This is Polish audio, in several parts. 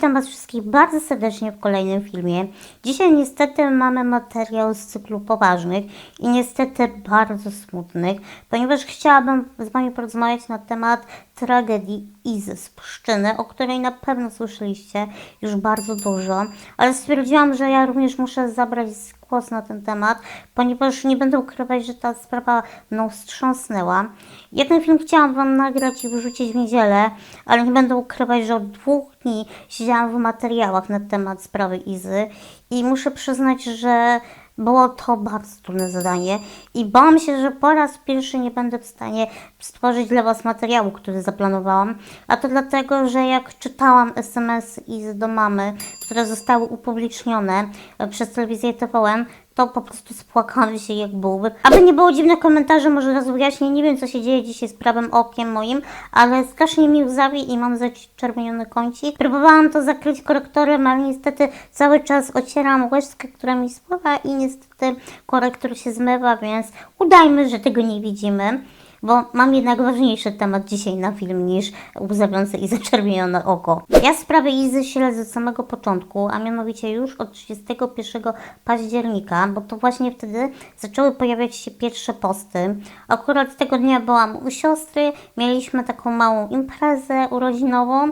Witam Was wszystkich bardzo serdecznie w kolejnym filmie. Dzisiaj niestety mamy materiał z cyklu poważnych i niestety bardzo smutnych, ponieważ chciałabym z Wami porozmawiać na temat tragedii Izy z Pszczyny, o której na pewno słyszeliście już bardzo dużo, ale stwierdziłam, że ja również muszę zabrać głos na ten temat, ponieważ nie będę ukrywać, że ta sprawa mną wstrząsnęła. Jeden film chciałam Wam nagrać i wyrzucić w niedzielę, ale nie będę ukrywać, że od dwóch dni siedziałam w materiałach na temat sprawy Izy i muszę przyznać, że było to bardzo trudne zadanie i bałam się, że po raz pierwszy nie będę w stanie stworzyć dla Was materiału, który zaplanowałam. A to dlatego, że jak czytałam SMS Izy do mamy, które zostały upublicznione e, przez telewizję TVN, to po prostu spłakałam się jak byłby. Aby nie było dziwnych komentarzy, może raz wyjaśnię, nie wiem co się dzieje dzisiaj z prawym okiem moim, ale strasznie mi łzawi i mam zaczerwieniony kącik. Próbowałam to zakryć korektorem, ale niestety cały czas ocieram łezkę, która mi spływa i niestety korektor się zmywa, więc udajmy, że tego nie widzimy bo mam jednak ważniejszy temat dzisiaj na film niż łzawiące i zaczerwienione oko. Ja sprawę Izy śledzę od samego początku, a mianowicie już od 31 października, bo to właśnie wtedy zaczęły pojawiać się pierwsze posty. Akurat tego dnia byłam u siostry, mieliśmy taką małą imprezę urodzinową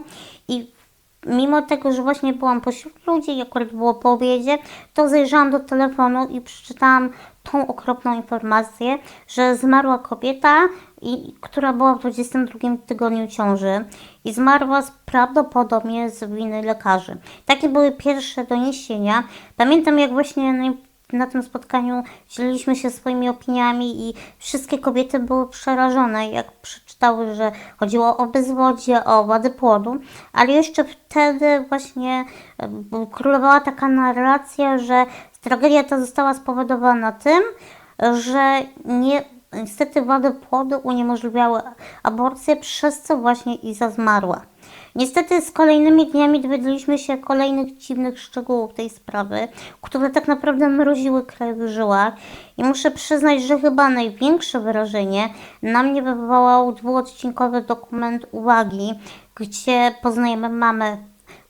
i mimo tego, że właśnie byłam pośród ludzi i akurat było po obiedzie, to zajrzałam do telefonu i przeczytałam tą okropną informację, że zmarła kobieta, i, która była w 22 tygodniu ciąży i zmarła z, prawdopodobnie z winy lekarzy. Takie były pierwsze doniesienia. Pamiętam, jak właśnie na, tym spotkaniu dzieliliśmy się swoimi opiniami i wszystkie kobiety były przerażone, jak przeczytały, że chodziło o bezwodzie, o wady płodu, ale jeszcze wtedy właśnie królowała taka narracja, że tragedia ta została spowodowana tym, że nie Niestety wady płodu uniemożliwiały aborcję, przez co właśnie Iza zmarła. Niestety z kolejnymi dniami dowiedzieliśmy się kolejnych dziwnych szczegółów tej sprawy, które tak naprawdę mroziły krew w żyłach i muszę przyznać, że chyba największe wrażenie na mnie wywołał dwuodcinkowy dokument uwagi, gdzie poznajemy mamę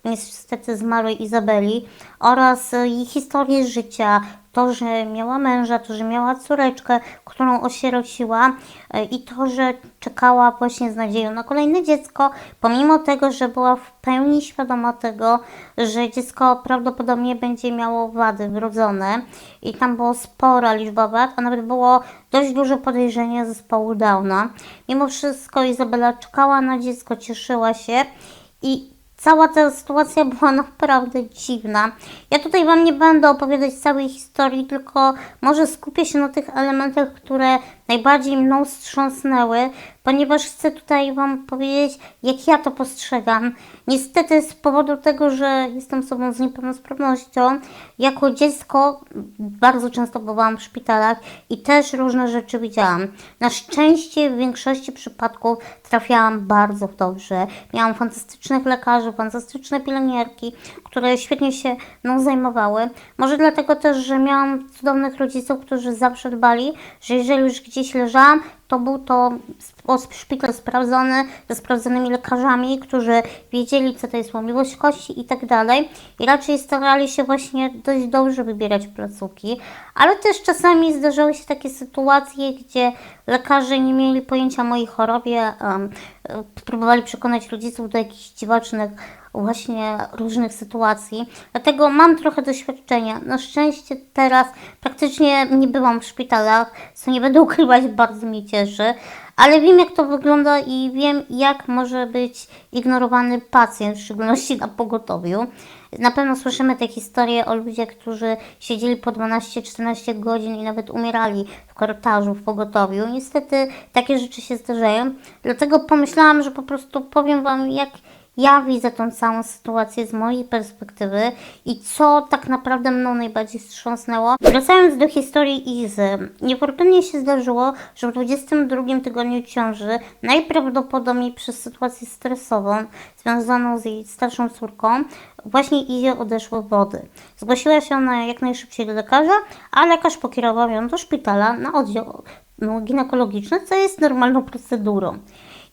niestety zmarłej Izabeli oraz jej historię życia, to, że miała męża, to, że miała córeczkę, którą osierociła e, i to, że czekała właśnie z nadzieją na kolejne dziecko, pomimo tego, że była w pełni świadoma tego, że dziecko prawdopodobnie będzie miało wady wrodzone i tam było spora liczba wad, a nawet było dość duże podejrzenie zespołu Downa. Mimo wszystko Izabela czekała na dziecko, cieszyła się i Cała ta sytuacja była naprawdę dziwna. Ja tutaj Wam nie będę opowiadać całej historii, tylko może skupię się na tych elementach, które najbardziej mną wstrząsnęły, ponieważ chcę tutaj Wam powiedzieć, jak ja to postrzegam. Niestety z powodu tego, że jestem osobą z niepełnosprawnością, jako dziecko bardzo często bywałam w szpitalach i też różne rzeczy widziałam. Na szczęście w większości przypadków trafiałam bardzo dobrze. Miałam fantastycznych lekarzy, fantastyczne pielęgniarki, które świetnie się mną zajmowały. Może dlatego też, że miałam cudownych rodziców, którzy zawsze dbali, że jeżeli już gdzieś leżałam, to był to szpital sprawdzony, ze sprawdzonymi lekarzami, którzy wiedzieli, co to jest łamliwość kości i tak dalej. I raczej starali się właśnie dość dobrze wybierać placówki. Ale też czasami zdarzały się takie sytuacje, gdzie lekarze nie mieli pojęcia o mojej chorobie, um, próbowali przekonać rodziców do jakichś dziwacznych właśnie różnych sytuacji. Dlatego mam trochę doświadczenia. Na szczęście teraz praktycznie nie byłam w szpitalach, co nie będę ukrywać, bardzo mi cieszy, ale wiem jak to wygląda i wiem jak może być ignorowany pacjent, w szczególności na pogotowiu. Na pewno słyszymy te historie o ludziach, którzy siedzieli po 12-14 godzin i nawet umierali w korytarzu, w pogotowiu. Niestety takie rzeczy się zdarzają. Dlatego pomyślałam, że po prostu powiem Wam, jak ja widzę tą całą sytuację z mojej perspektywy i co tak naprawdę mną najbardziej wstrząsnęło. Wracając do historii Izy, niefortunnie się zdarzyło, że w 22 tygodniu ciąży, najprawdopodobniej przez sytuację stresową związaną z jej starszą córką, właśnie Izie odeszły wody. Zgłosiła się ona jak najszybciej do lekarza, a lekarz pokierował ją do szpitala na oddział ginekologiczny, co jest normalną procedurą.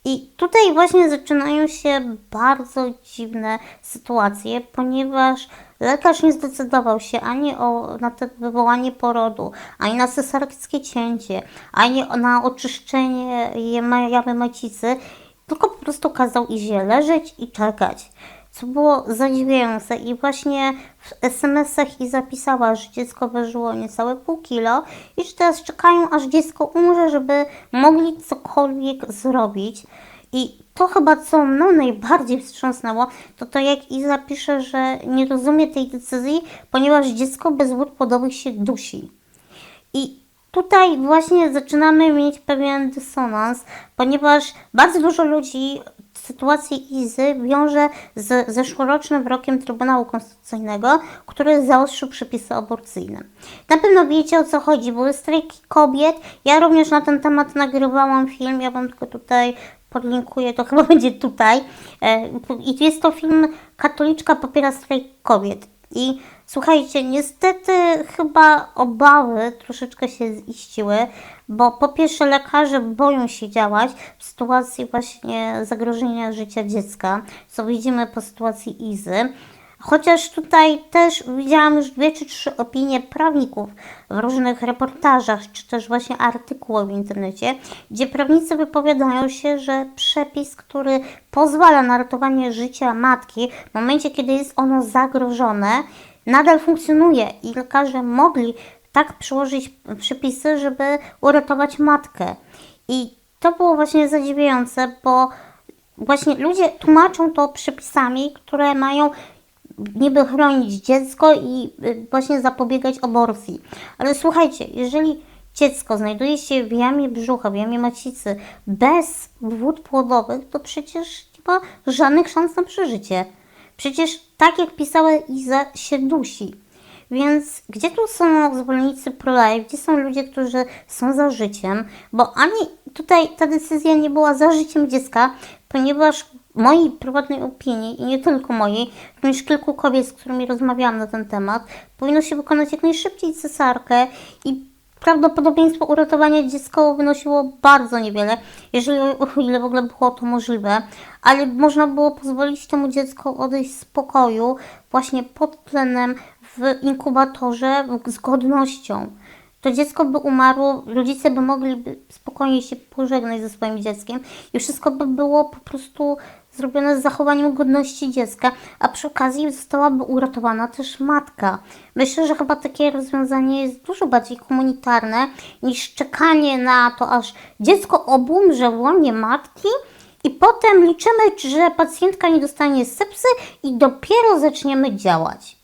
I tutaj właśnie zaczynają się bardzo dziwne sytuacje, ponieważ lekarz nie zdecydował się ani o, na to wywołanie porodu, ani na cesarskie cięcie, ani na oczyszczenie jamy macicy, tylko po prostu kazał Izie leżeć i czekać. Co było zadziwiające i właśnie w SMS-ach i zapisała, że dziecko ważyło niecałe pół kilo i że teraz czekają, aż dziecko umrze, żeby mogli cokolwiek zrobić. I to chyba, co mną najbardziej wstrząsnęło, to to jak Iza pisze, że nie rozumie tej decyzji, ponieważ dziecko bez wód płodowych się dusi. I tutaj właśnie zaczynamy mieć pewien dysonans, ponieważ bardzo dużo ludzi sytuację Izy wiąże z zeszłorocznym wyrokiem Trybunału Konstytucyjnego, który zaostrzył przepisy aborcyjne. Na pewno wiecie o co chodzi, były strajki kobiet. Ja również na ten temat nagrywałam film, ja wam tylko tutaj podlinkuję, to chyba będzie tutaj. E, I jest to film Katoliczka popiera strajk kobiet. I słuchajcie, niestety chyba obawy troszeczkę się ziściły, bo po pierwsze lekarze boją się działać w sytuacji właśnie zagrożenia życia dziecka, co widzimy po sytuacji Izy. Chociaż tutaj też widziałam już dwie czy trzy opinie prawników w różnych reportażach, czy też właśnie artykułach w internecie, gdzie prawnicy wypowiadają się, że przepis, który pozwala na ratowanie życia matki w momencie, kiedy jest ono zagrożone, nadal funkcjonuje i lekarze mogli tak przyłożyć przepisy, żeby uratować matkę. I to było właśnie zadziwiające, bo właśnie ludzie tłumaczą to przepisami, które mają niby chronić dziecko i y, właśnie zapobiegać aborcji. Ale słuchajcie, jeżeli dziecko znajduje się w jamie brzucha, w jamie macicy bez wód płodowych, to przecież nie ma żadnych szans na przeżycie. Przecież tak jak pisała Iza, się dusi. Więc gdzie tu są zwolennicy pro-life, gdzie są ludzie, którzy są za życiem? Bo ani tutaj ta decyzja nie była za życiem dziecka, ponieważ mojej prywatnej opinii i nie tylko mojej, również kilku kobiet, z którymi rozmawiałam na ten temat, powinno się wykonać jak najszybciej cesarkę i prawdopodobieństwo uratowania dziecka wynosiło bardzo niewiele, jeżeli o ile w ogóle było to możliwe, ale można było pozwolić temu dziecku odejść z pokoju właśnie pod tlenem w inkubatorze z godnością. To dziecko by umarło, rodzice by mogli spokojnie się pożegnać ze swoim dzieckiem i wszystko by było po prostu zrobione z zachowaniem godności dziecka, a przy okazji zostałaby uratowana też matka. Myślę, że chyba takie rozwiązanie jest dużo bardziej komunitarne niż czekanie na to, aż dziecko obumrze w łonie matki i potem liczymy, że pacjentka nie dostanie sepsy i dopiero zaczniemy działać.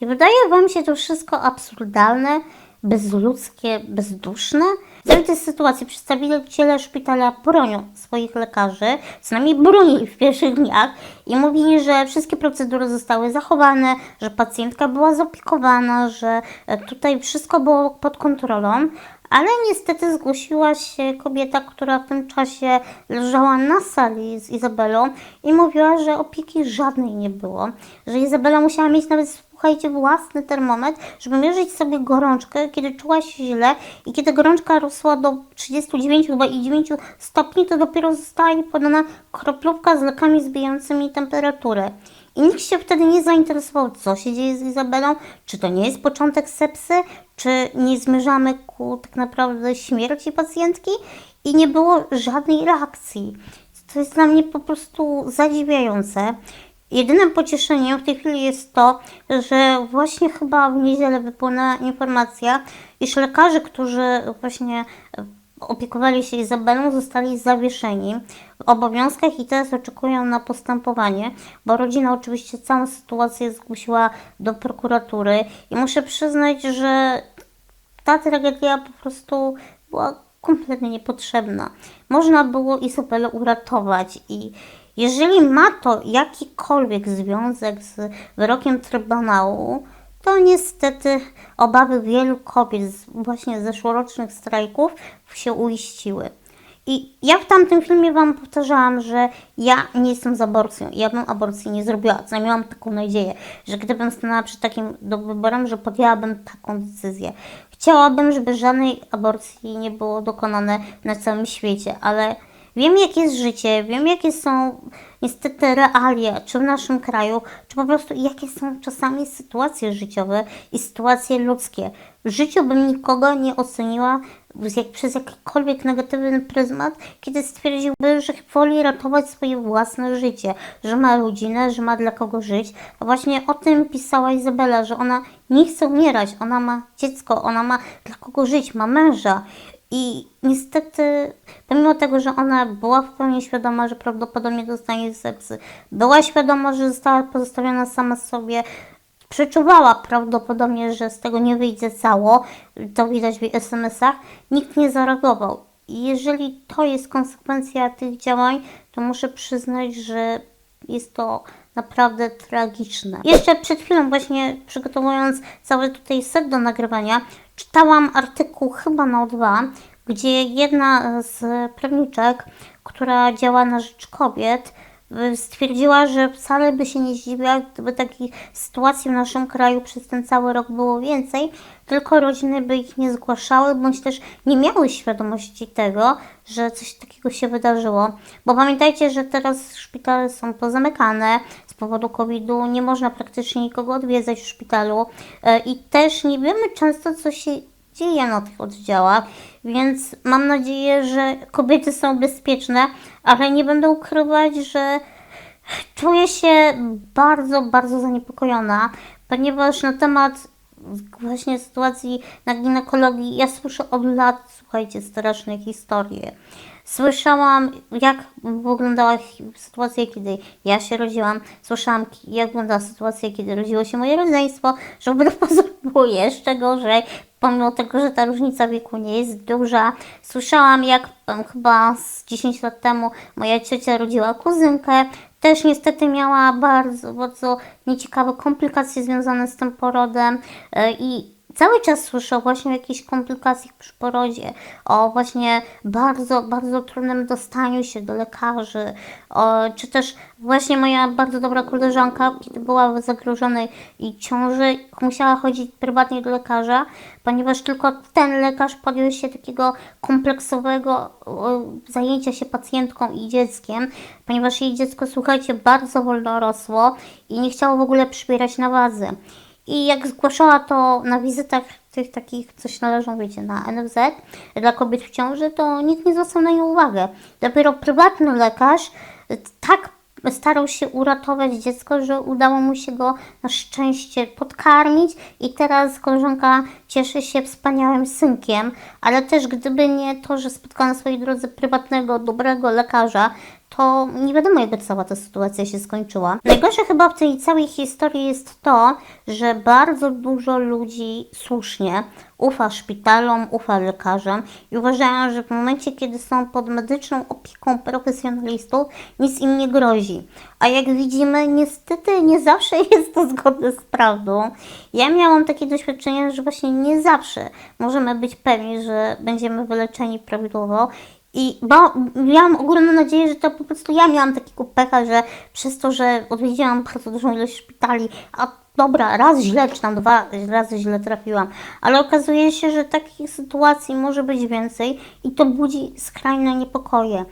I wydaje Wam się to wszystko absurdalne, bezludzkie, bezduszne? W tej sytuacji przedstawiciele szpitala bronią swoich lekarzy, co najmniej bronili w pierwszych dniach i mówili, że wszystkie procedury zostały zachowane, że pacjentka była zaopiekowana, że e, tutaj wszystko było pod kontrolą, ale niestety zgłosiła się kobieta, która w tym czasie leżała na sali z Izabelą i mówiła, że opieki żadnej nie było, że Izabela musiała mieć nawet słuchajcie, własny termometr, żeby mierzyć sobie gorączkę, kiedy czuła się źle i kiedy gorączka rosła do 39 chyba i 9 stopni, to dopiero została jej podana kroplówka z lekami zbijającymi temperaturę. I nikt się wtedy nie zainteresował, co się dzieje z Izabelą, czy to nie jest początek sepsy, czy nie zmierzamy ku tak naprawdę śmierci pacjentki i nie było żadnej reakcji. To jest dla mnie po prostu zadziwiające. Jedynym pocieszeniem w tej chwili jest to, że właśnie chyba w niedzielę wypłynęła informacja, iż lekarze, którzy właśnie opiekowali się Izabelą, zostali zawieszeni w obowiązkach i teraz oczekują na postępowanie, bo rodzina oczywiście całą sytuację zgłosiła do prokuratury i muszę przyznać, że ta tragedia po prostu była kompletnie niepotrzebna. Można było Izabelę uratować i jeżeli ma to jakikolwiek związek z wyrokiem Trybunału, to niestety obawy wielu kobiet z właśnie zeszłorocznych strajków się uiściły. I ja w tamtym filmie Wam powtarzałam, że ja nie jestem za aborcją ja bym aborcji nie zrobiła. Co mam taką nadzieję, że gdybym stanęła przed takim wyborem, że podjęłabym taką decyzję. Chciałabym, żeby żadnej aborcji nie było dokonane na całym świecie, ale wiem jakie jest życie, wiem jakie są niestety realia, czy w naszym kraju, czy po prostu jakie są czasami sytuacje życiowe i sytuacje ludzkie. W życiu bym nikogo nie oceniła jak, przez jakikolwiek negatywny pryzmat, kiedy stwierdziłby, że woli ratować swoje własne życie, że ma rodzinę, że ma dla kogo żyć. A właśnie o tym pisała Izabela, że ona nie chce umierać, ona ma dziecko, ona ma dla kogo żyć, ma męża. I niestety, pomimo tego, że ona była w pełni świadoma, że prawdopodobnie dostanie sepsy, była świadoma, że została pozostawiona sama sobie, przeczuwała prawdopodobnie, że z tego nie wyjdzie cało, to widać w jej SMS-ach, nikt nie zareagował. I jeżeli to jest konsekwencja tych działań, to muszę przyznać, że jest to naprawdę tragiczne. Jeszcze przed chwilą właśnie przygotowując cały tutaj set do nagrywania, czytałam artykuł chyba na O2, gdzie jedna z prawniczek, która działa na rzecz kobiet, y, stwierdziła, że wcale by się nie zdziwiła, gdyby takich sytuacji w naszym kraju przez ten cały rok było więcej, tylko rodziny by ich nie zgłaszały, bądź też nie miały świadomości tego, że coś takiego się wydarzyło. Bo pamiętajcie, że teraz szpitale są pozamykane powodu COVID-u, nie można praktycznie nikogo odwiedzać w szpitalu e, i też nie wiemy często, co się dzieje na tych oddziałach, więc mam nadzieję, że kobiety są bezpieczne, ale nie będę ukrywać, że czuję się bardzo, bardzo zaniepokojona, ponieważ na temat właśnie sytuacji na ginekologii ja słyszę od lat, słuchajcie, straszne historie. Słyszałam, jak wyglądała sytuacja, kiedy ja się rodziłam. Słyszałam, jak wyglądała sytuacja, kiedy rodziło się moje rodzeństwo, że wbrew pozorom było jeszcze gorzej, pomimo tego, że ta różnica wieku nie jest duża. Słyszałam, jak um, chyba z 10 lat temu moja ciocia rodziła kuzynkę. Też niestety miała bardzo, bardzo nieciekawe komplikacje związane z tym porodem e, i cały czas słyszę właśnie o jakichś komplikacjach przy porodzie, o właśnie bardzo, bardzo trudnym dostaniu się do lekarzy, o, czy też właśnie moja bardzo dobra koleżanka, kiedy była w zagrożonej i ciąży, musiała chodzić prywatnie do lekarza, ponieważ tylko ten lekarz podjął się takiego kompleksowego zajęcia się pacjentką i dzieckiem, ponieważ jej dziecko, słuchajcie, bardzo wolno rosło i nie chciało w ogóle przybierać na wadze. I jak zgłaszała to na wizytach tych takich, coś należą, wiecie, na NFZ dla kobiet w ciąży, to nikt nie zwracał na nią uwagę. Dopiero prywatny lekarz tak starał się uratować dziecko, że udało mu się go na szczęście podkarmić i teraz koleżanka cieszy się wspaniałym synkiem, ale też gdyby nie to, że spotkała na swojej drodze prywatnego, dobrego lekarza, to nie wiadomo, jakby cała ta sytuacja się skończyła. Najgorsze chyba w tej całej historii jest to, że bardzo dużo ludzi słusznie ufa szpitalom, ufa lekarzom i uważają, że w momencie, kiedy są pod medyczną opieką profesjonalistów, nic im nie grozi. A jak widzimy, niestety nie zawsze jest to zgodne z prawdą. Ja miałam takie doświadczenie, że właśnie nie zawsze możemy być pewni, że będziemy wyleczeni prawidłowo i bo miałam ogromną nadzieję, że to po prostu ja miałam takiego pecha, że przez to, że odwiedziłam bardzo dużą ilość szpitali, a dobra, raz źle, czy tam dwa razy źle trafiłam, ale okazuje się, że takich sytuacji może być więcej i to budzi skrajne niepokoje.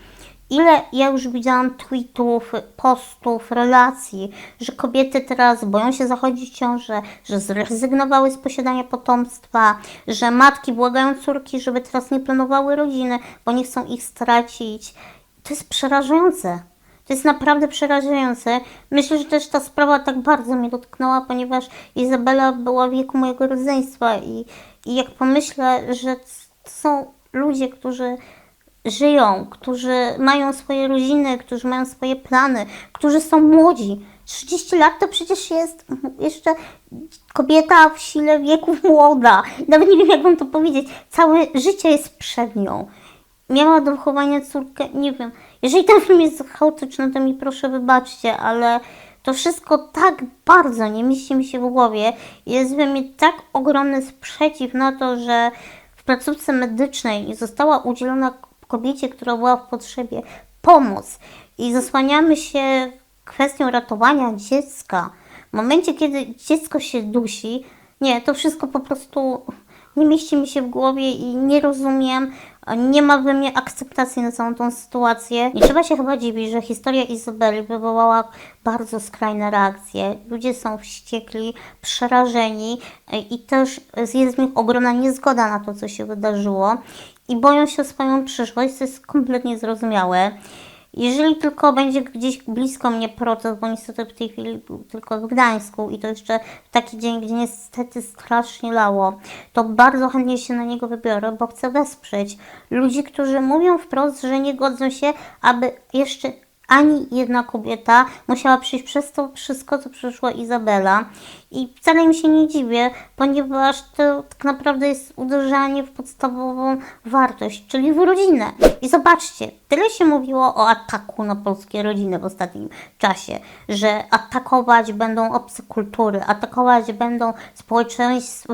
Ile ja już widziałam tweetów, postów, relacji, że kobiety teraz boją się zachodzić w ciążę, że zrezygnowały z posiadania potomstwa, że matki błagają córki, żeby teraz nie planowały rodziny, bo nie chcą ich stracić. To jest przerażające. To jest naprawdę przerażające. Myślę, że też ta sprawa tak bardzo mnie dotknęła, ponieważ Izabela była w wieku mojego rodzeństwa i, i jak pomyślę, że to są ludzie, którzy żyją, którzy mają swoje rodziny, którzy mają swoje plany, którzy są młodzi. 30 lat to przecież jest jeszcze kobieta w sile wieku młoda. Nawet nie wiem, jak wam to powiedzieć. Całe życie jest przed nią. Miała do wychowania córkę, nie wiem. Jeżeli ten film jest chaotyczny, to mi proszę wybaczcie, ale to wszystko tak bardzo nie mieści mi się w głowie. Jest we mnie tak ogromny sprzeciw na to, że w placówce medycznej została udzielona kobiecie, która była w potrzebie, pomoc i zasłaniamy się kwestią ratowania dziecka. W momencie, kiedy dziecko się dusi, nie, to wszystko po prostu nie mieści mi się w głowie i nie rozumiem, Nie ma we mnie akceptacji na całą tą sytuację. Nie trzeba się chyba dziwić, że historia Izabeli wywołała bardzo skrajne reakcje. Ludzie są wściekli, przerażeni e, i też jest w nich ogromna niezgoda na to, co się wydarzyło i boją się o swoją przyszłość, co jest kompletnie zrozumiałe. Jeżeli tylko będzie gdzieś blisko mnie protest, bo niestety w tej chwili tylko w Gdańsku i to jeszcze w taki dzień, gdzie niestety strasznie lało, to bardzo chętnie się na niego wybiorę, bo chcę wesprzeć ludzi, którzy mówią wprost, że nie godzą się, aby jeszcze ani jedna kobieta musiała przyjść przez to wszystko, co przeszła Izabela. I wcale mi się nie dziwię, ponieważ to tak naprawdę jest uderzanie w podstawową wartość, czyli w rodzinę. I zobaczcie, tyle się mówiło o ataku na polskie rodziny w ostatnim czasie, że atakować będą obce kultury, atakować będą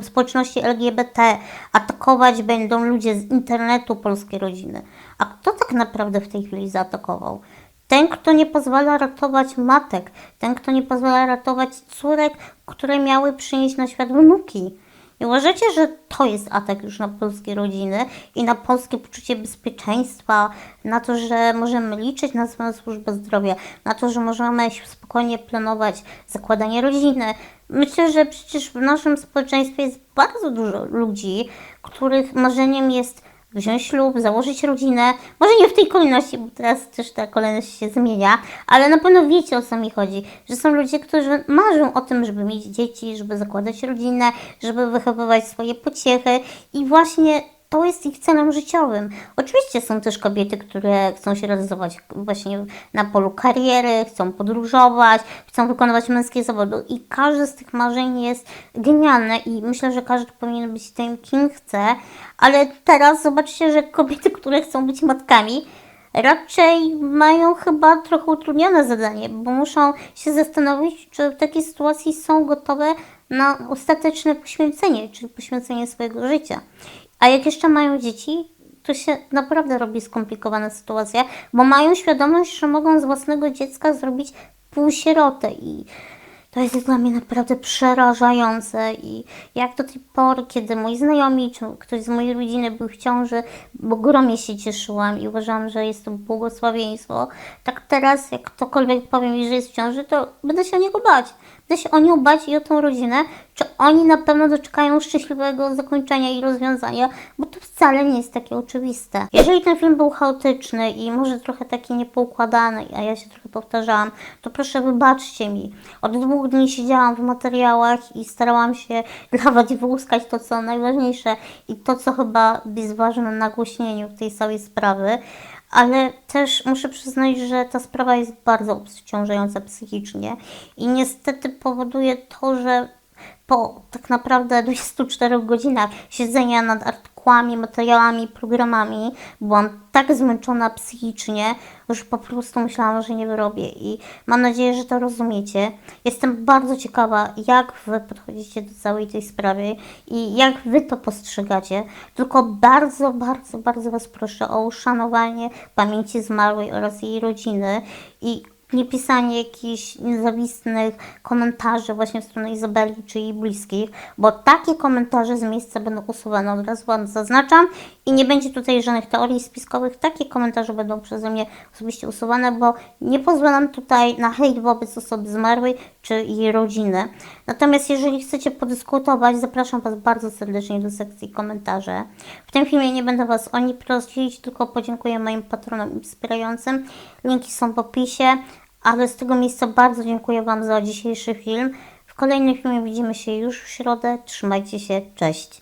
społeczności LGBT, atakować będą ludzie z internetu polskie rodziny. A kto tak naprawdę w tej chwili zaatakował? Ten, kto nie pozwala ratować matek, ten, kto nie pozwala ratować córek, które miały przynieść na świat wnuki. Nie uważacie, że to jest atak już na polskie rodziny i na polskie poczucie bezpieczeństwa, na to, że możemy liczyć na swoją służbę zdrowia, na to, że możemy spokojnie planować zakładanie rodziny. Myślę, że przecież w naszym społeczeństwie jest bardzo dużo ludzi, których marzeniem jest wziąć ślub, założyć rodzinę. Może nie w tej kolejności, bo teraz też ta kolejność się zmienia, ale na pewno wiecie o co mi chodzi, że są ludzie, którzy marzą o tym, żeby mieć dzieci, żeby zakładać rodzinę, żeby wychowywać swoje pociechy i właśnie to jest ich celem życiowym. Oczywiście są też kobiety, które chcą się realizować właśnie na polu kariery, chcą podróżować, chcą wykonywać męskie zawody i każde z tych marzeń jest genialne i myślę, że każdy powinien być tym, kim chce, ale teraz zobaczcie, że kobiety, które chcą być matkami, raczej mają chyba trochę utrudnione zadanie, bo muszą się zastanowić, czy w takiej sytuacji są gotowe na ostateczne poświęcenie, czyli poświęcenie swojego życia. A jak jeszcze mają dzieci, to się naprawdę robi skomplikowana sytuacja, bo mają świadomość, że mogą z własnego dziecka zrobić półsierotę i to jest dla mnie naprawdę przerażające i jak do tej pory, kiedy moi znajomi czy ktoś z mojej rodziny był w ciąży, bo ogromnie się cieszyłam i uważam, że jest to błogosławieństwo, tak teraz jak ktokolwiek powie mi, że jest w ciąży, to będę się o niego bać. Będę się o nią bać i o tą rodzinę, czy oni na pewno doczekają szczęśliwego zakończenia i rozwiązania, bo to wcale nie jest takie oczywiste. Jeżeli ten film był chaotyczny i może trochę taki niepoukładany, a ja się trochę powtarzałam, to proszę wybaczcie mi. Od dwóch dni siedziałam w materiałach i starałam się dawać i wyłuskać to, co najważniejsze i to, co chyba jest ważne na nagłośnieniu tej całej sprawy ale też muszę przyznać, że ta sprawa jest bardzo obciążająca psychicznie i niestety powoduje to, że po tak naprawdę 24 godzinach siedzenia nad artykułami, materiałami, programami byłam tak zmęczona psychicznie, że po prostu myślałam, że nie wyrobię i mam nadzieję, że to rozumiecie. Jestem bardzo ciekawa, jak Wy podchodzicie do całej tej sprawy i jak Wy to postrzegacie. Tylko bardzo, bardzo, bardzo Was proszę o uszanowanie pamięci zmarłej oraz jej rodziny i nie pisanie jakichś niezawistnych komentarzy właśnie w stronę Izabeli czy jej bliskich, bo takie komentarze z miejsca będą usuwane, od razu Wam zaznaczam i nie będzie tutaj żadnych teorii spiskowych, takie komentarze będą przeze mnie osobiście usuwane, bo nie pozwalam tutaj na hejt wobec osoby zmarłej czy jej rodziny. Natomiast jeżeli chcecie podyskutować, zapraszam Was bardzo serdecznie do sekcji komentarzy. W tym filmie nie będę Was o nic prosić, tylko podziękuję moim patronom i wspierającym. Linki są w opisie. Ale z tego miejsca bardzo dziękuję Wam za dzisiejszy film. W kolejnym filmie widzimy się już w środę. Trzymajcie się, cześć!